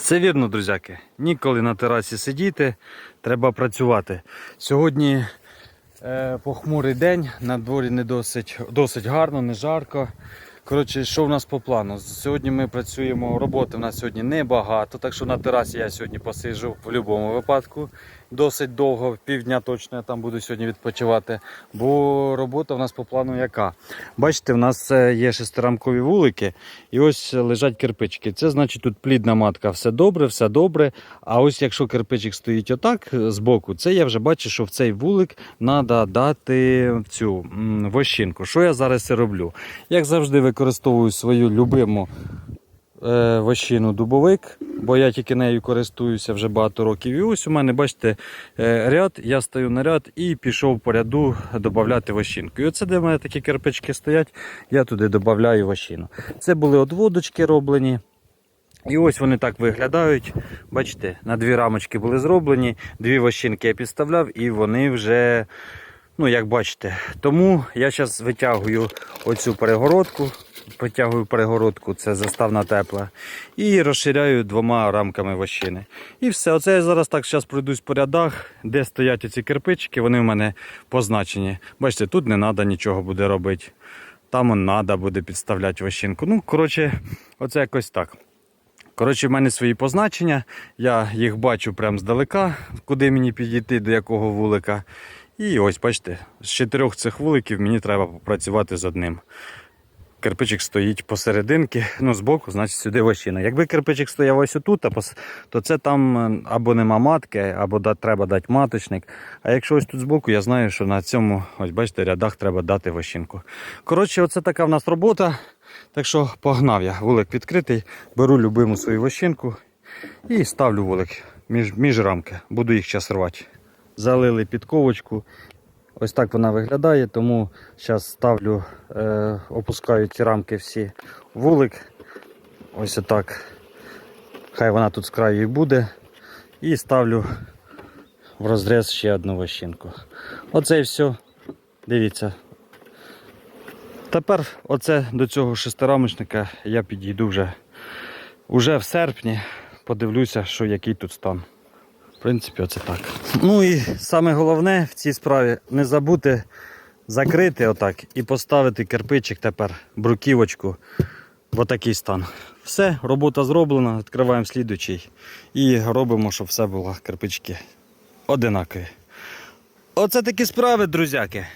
Все вірно, друзяки. Ніколи на терасі сидіти, треба працювати. Сьогодні е, похмурий день, на дворі не досить, досить гарно, не жарко. Коротше, що в нас по плану? Сьогодні ми працюємо, роботи в нас сьогодні небагато, так що на терасі я сьогодні посиджу в будь-якому випадку. Досить довго, півдня точно я там буду сьогодні відпочивати. Бо робота в нас по плану яка? Бачите, в нас е, є шестирамкові вулики, і ось лежать кирпичики. Це значить тут плідна матка, все добре, все добре. А ось якщо кирпичик стоїть отак е, збоку, це я вже бачу, що в цей вулик треба дати цю вощинку. Що я зараз і роблю? Як завжди, використовую свою любиму е, вощину дубовик, бо я тільки нею користуюся вже багато років. І ось у мене, бачите, е, ряд, я стою на ряд і пішов по ряду додати вощинку. І оце, де в мене такі кирпички стоять, я туди додаю вощину. Це були одводочки роблені. І ось вони так виглядають. Бачите, на дві рамочки були зроблені, дві вощинки я підставляв, і вони вже, ну як бачите. Тому я зараз витягую оцю перегородку, витягую перегородку, це заставна тепла, і розширяю двома рамками вощини. І все. Оце я зараз так зараз пройдусь по рядах, де стоять оці кирпичики, вони в мене позначені. Бачите, тут не треба нічого буде робити. Там треба буде підставляти вощинку. Ну, коротше, оце якось так. Коротше, в мене свої позначення. Я їх бачу прямо здалека, куди мені підійти, до якого вулика. І ось, бачите, з чотирьох цих вуликів мені треба попрацювати з одним. Кирпичик стоїть посерединки, ну збоку, значить сюди вощина. Якби кирпичик стояв ось отут, то це там е, або нема матки, або треба дати маточник. А якщо ось тут збоку, я знаю, що на цьому, ось бачите, рядах треба дати вощинку. Коротше, оце така в нас робота. Так що погнав я, вулик відкритий, беру любиму свою вощинку і ставлю вулик між, між рамки. Буду їх час рвати. Залили підковочку. Ось так вона виглядає, тому зараз ставлю, е, опускаю ці рамки всі вулик. Ось отак. Хай вона тут з краю і буде. І ставлю в розріз ще одну вощинку. Оце і все. Дивіться, Тепер оце до цього шестирамочника я підійду вже, уже в серпні. Подивлюся, що який тут стан. В принципі, оце так. Ну і саме головне в цій справі не забути закрити отак і поставити кирпичик тепер, бруківочку в отакий стан. Все, робота зроблена, відкриваємо слідучий і робимо, щоб все було кирпички одинакові. Оце такі справи, друзяки.